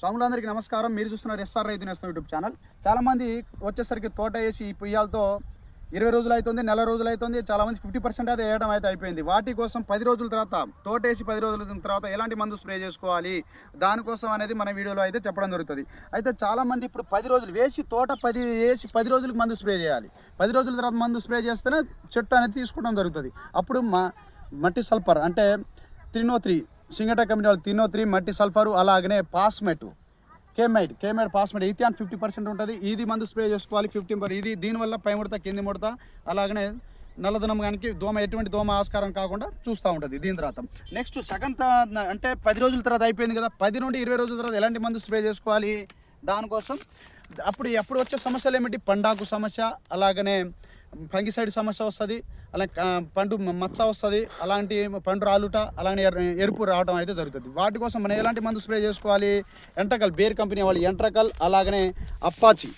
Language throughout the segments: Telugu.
స్వాములందరికీ నమస్కారం. మీరు చూస్తున్నారు ఎస్ఆర్ రైతు నేస్తం యూట్యూబ్ ఛానల్. చాలామంది వచ్చేసరికి తోట వేసి ఈ పొయ్యాలతో ఇరవై రోజులు అవుతుంది నెల రోజులు అవుతుంది చాలా మంది ఫిఫ్టీ పర్సెంట్ అయితే వేయడం అయితే అయిపోయింది. వాటి కోసం పది రోజుల తర్వాత తోట వేసి పది రోజుల తర్వాత ఎలాంటి మందు స్ప్రే చేసుకోవాలి? దానికోసం అనేది మన వీడియోలో అయితే చెప్పడం జరుగుతుంది. అయితే చాలామంది ఇప్పుడు పది రోజులు వేసి తోట పది వేసి పది రోజులకు మందు స్ప్రే చేయాలి. పది రోజుల తర్వాత మందు స్ప్రే చేస్తేనే చెట్టు అనేది తీసుకోవడం జరుగుతుంది. అప్పుడు మట్టి సల్ఫర్ అంటే త్రినో త్రీ సింగట కంపెనీ వాళ్ళు తినో త్రీ మట్టి సల్ఫరు అలాగనే పాస్మెట్. కేమైడ్ కేమైడ్ పాస్మెట్ ఇథియాన్ ఫిఫ్టీ పర్సెంట్ ఉంటుంది. ఇది మందు స్ప్రే చేసుకోవాలి ఫిఫ్టీన్ పర్ ఇది దీనివల్ల పై ముడత కింది ముడత అలాగనే నల్లదనం కానీ దోమ ఎటువంటి దోమ ఆస్కారం కాకుండా చూస్తూ ఉంటుంది దీని తర్వాత నెక్స్ట్ సెకండ్ అంటే పది రోజుల తర్వాత అయిపోయింది కదా పది నుండి ఇరవై రోజుల తర్వాత ఎలాంటి మందు స్ప్రే చేసుకోవాలి? దానికోసం అప్పుడు ఎప్పుడు వచ్చే సమస్యలు ఏమిటి? పండాకు సమస్య అలాగనే ఫంగిసైడ్ సమస్య వస్తుంది అలా పండు మచ్చ వస్తుంది అలాంటి పండు రాలుట అలాగే ఎరుపు రావడం అయితే జరుగుతుంది. వాటి కోసం మనం ఎలాంటి మందు స్ప్రే చేసుకోవాలి? ఎంట్రకల్ బేర్ కంపెనీ వాళ్ళు ఎంట్రకల్ అలాగనే అప్పాచి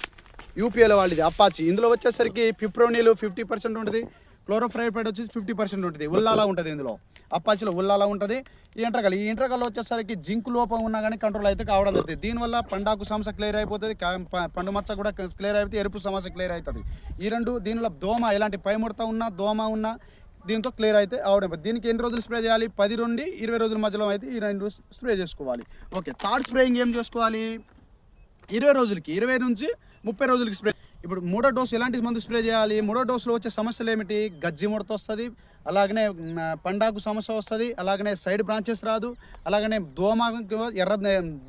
యూపీఏలో వాళ్ళది అప్పాచి. ఇందులో వచ్చేసరికి ఫిప్రోనీలు ఫిఫ్టీ పర్సెంట్ ఉంటుంది క్లోరోఫ్రైడ్ వచ్చేసి ఫిఫ్టీ పర్సెంట్ ఉంటుంది. ఉల్లాలా ఉంటుంది ఇందులో. అప్పాచిలో ఉల్లాలా ఉంటుంది. ఈ ఇంట్రకల్ ఈ ఇంట్రకల్ వచ్చేసరికి జింక్ లోపం ఉన్నా కానీ కంట్రోల్ అయితే కావడం జరుగుతుంది. దీనివల్ల పండాకు సమస్య క్లియర్ అయిపోతుంది. పండు మచ్చ కూడా క్లియర్ అయిపోతుంది ఎరుపు సమస్య క్లియర్ అవుతుంది. ఈ రెండు దీనిలో దోమ ఎలాంటి పై ముడత ఉన్నా దోమ ఉన్నా దీంతో క్లియర్ అయితే అవడం దీనికి ఎన్ని రోజులు స్ప్రే చేయాలి? పది నుండి ఇరవై రోజుల మధ్యలో అయితే ఈ రెండు స్ప్రే చేసుకోవాలి. ఓకే థర్డ్ స్ప్రేయింగ్ ఏం చేసుకోవాలి? ఇరవై రోజులకి ఇరవై నుంచి ముప్పై రోజులకి స్ప్రే ఇప్పుడు మూడో డోసు ఎలాంటి మందు స్ప్రే చేయాలి? మూడో డోసులో వచ్చే సమస్యలు ఏమిటి? గజ్జి ముడత వస్తుంది అలాగనే పండాకు సమస్య వస్తుంది అలాగనే సైడ్ బ్రాంచెస్ రాదు అలాగనే దోమ ఎర్ర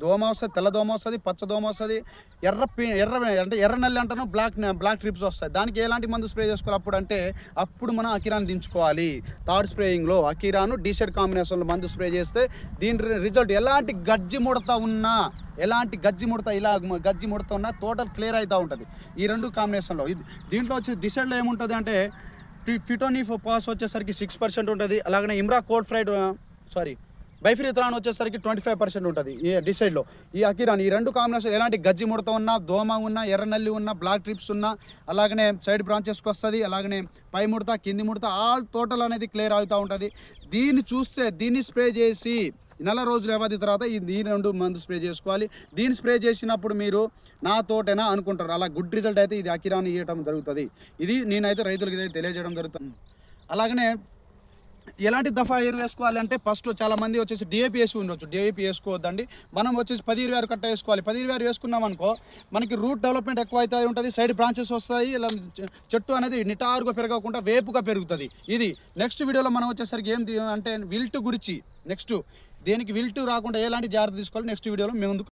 దోమ వస్తుంది తెల్ల దోమ వస్తుంది పచ్చ దోమ వస్తుంది ఎర్ర పి- ఎర్ర అంటే ఎర్ర నల్లి అంటాను బ్లాక్ బ్లాక్ ట్రిప్స్ వస్తాయి. దానికి ఎలాంటి మందు స్ప్రే చేసుకోవాలి అప్పుడు అంటే అప్పుడు మనం అకిరాన్ దించుకోవాలి. థర్డ్ స్ప్రేయింగ్లో అకిరాను డీసెడ్ కాంబినేషన్లో మందు స్ప్రే చేస్తే దీని రిజల్ట్ ఎలాంటి గజ్జి ముడత ఉన్నా ఎలాంటి గజ్జి ముడత ఇలా గజ్జి ముడత ఉన్నా టోటల్ క్లియర్ అవుతూ ఉంటుంది. ఈ రెండు కాంబినేషన్లో. దీంట్లో వచ్చి డిసైడ్లో ఏముంటుంది అంటే ఫిటోనీ పాస్ వచ్చేసరికి సిక్స్ పర్సెంట్ ఉంటుంది. అలాగనే ఇమ్రా కోడ్ ఫ్రైడ్ సారీ బైఫిరిత్రాన్ వచ్చేసరికి ట్వంటీ ఫైవ్ పర్సెంట్ ఉంటుంది. ఈ డిసైడ్లో ఈ అకిరాన్ ఈ రెండు కాంబినేషన్ ఎలాంటి గజ్జి ముడత ఉన్నా దోమ ఉన్నా ఎర్రనల్లి ఉన్నా బ్లాక్ ట్రిప్స్ ఉన్నా అలాగనే సైడ్ బ్రాంచెస్కి వస్తుంది. అలాగనే పై ముడత కింది ముడత ఆల్ టోటల్ అనేది క్లియర్ అవుతూ ఉంటుంది. దీన్ని చూస్తే దీన్ని స్ప్రే చేసి నెల రోజుల వ్యవధి తర్వాత ఈ దీని రెండు మందు స్ప్రే చేసుకోవాలి. దీన్ని స్ప్రే చేసినప్పుడు మీరు నా తోటేనా అనుకుంటారు. అలా గుడ్ రిజల్ట్ అయితే ఇది అకిరాని ఇవ్వడం జరుగుతుంది. ఇది నేనైతే రైతులకి ఇది తెలియజేయడం జరుగుతుంది. అలాగనే ఎలాంటి దఫా ఎరువు వేసుకోవాలి అంటే ఫస్ట్ చాలా మంది వచ్చేసి డిఏపి వేసి ఉండొచ్చు. డిఏపి వేసుకోవద్దండి. మనం వచ్చేసి పది ఇరవై ఆరు కట్ట వేసుకోవాలి. పది ఇరవై ఆరు వేసుకున్నాం అనుకో మనకి రూట్ డెవలప్మెంట్ ఎక్కువ అవుతుంది ఉంటుంది. సైడ్ బ్రాంచెస్ వస్తాయి. ఇలా చె- చెట్టు అనేది నిటారుగా పెరగకుండా వేపుగా పెరుగుతుంది. ఇది నెక్స్ట్ వీడియోలో మనం వచ్చేసరికి ఏం అంటే విల్ట్ గురించి. నెక్స్ట్ దేనికి విల్ట్ రాకుండా ఎలాంటి జాగ్రత్త తీసుకోవాలి? నెక్స్ట్ వీడియోలో మేము ముందుకు